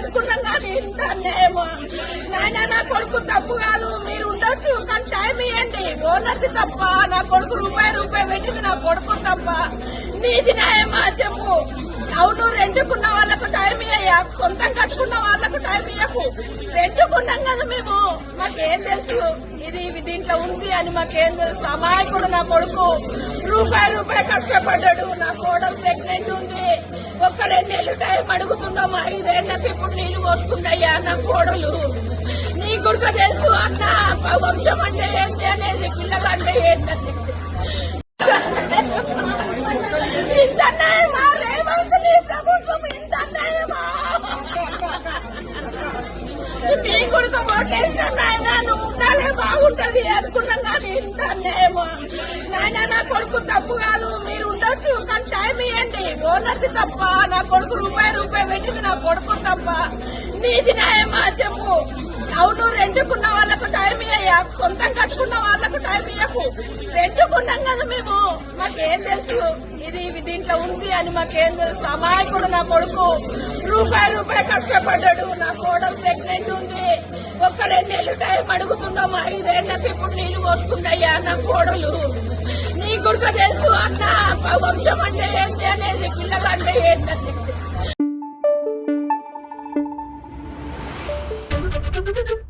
అనుకున్నాం కానీ ఇంత అన్యాయమా? నాయన నా కొడుకు తప్పు కాదు మీరు ఉండొచ్చు కానీ టైం ఇవ్వండి ఓనర్స్ తప్ప నా కొడుకు రూపాయి రూపాయి పెట్టింది నా కొడుకు తప్ప. నీది న్యాయమా చెప్పు. అవును రెండుకున్న వాళ్ళకు టైం ఇయ్యా సొంతం కట్టుకున్న వాళ్ళకు టైం ఇయ్యకు. రెండుకున్నాం కదా మేము. మాకేం తెలుసు? ఇది ఇది దీంట్లో ఉంది అని మాకేం తెలుసు? అమాయకుడు నా కొడుకు. రూపాయి రూపాయి కష్టపడ్డాడు. నా కోడలు ప్రెగ్నెంట్ ఉంది. ఒక్క రెండేళ్ళు టైం అడుగుతున్నాము ఐదేళ్ళకి ఇప్పుడు నీళ్ళు పోసుకుందయ్యా నా కోడలు. నీ గుడుక తెలుసు అన్న వంశం అంటే ఏంటి అనేది పిల్లలు అంటే ఏంటని. ఇంత అన్యాయమా రేవంత్ నీ ప్రభుత్వం ఇంత అన్యాయమా నీ కొడుకు ఓటేసిన నాయన నువ్వు ఉండాలే బాగుంటది అనుకున్నాం కానీ ఇంత అన్యాయమా నాయన నా కొడుకు తప్పు కాదు మీరు ఉండొచ్చు కానీ టైం ఇవ్వండి ఓనర్స్ తప్ప కొడుకు రూపాయి రూపాయి పెట్టింది నా కొడుకు తప్ప. నీది న్యాయమా చెప్పు. అవును రెండుకున్న వాళ్ళకు టైం ఇయ్యా సొంతం కట్టుకున్న వాళ్ళకు టైం ఇయ్యకు. రెండుకున్నాం కదా మేము. మాకేం తెలుసు? ఇది దీంట్లో ఉంది అని మాకేం తెలుసు? అమాయకుడు నా కొడుకు. రూపాయి రూపాయి కష్టపడ్డాడు. నా కోడలు ప్రెగ్నెంట్ ఉంది. ఒక్క రెండేళ్ళు టైం అడుగుతున్నాము ఐదేళ్ళకు ఇప్పుడు నీళ్ళు పోసుకుందయ్యా నా కోడలు. నీ గుడిక తెలుసు అన్న వంశం అంటే ఏంటి అనేది పిల్లలు Thank you.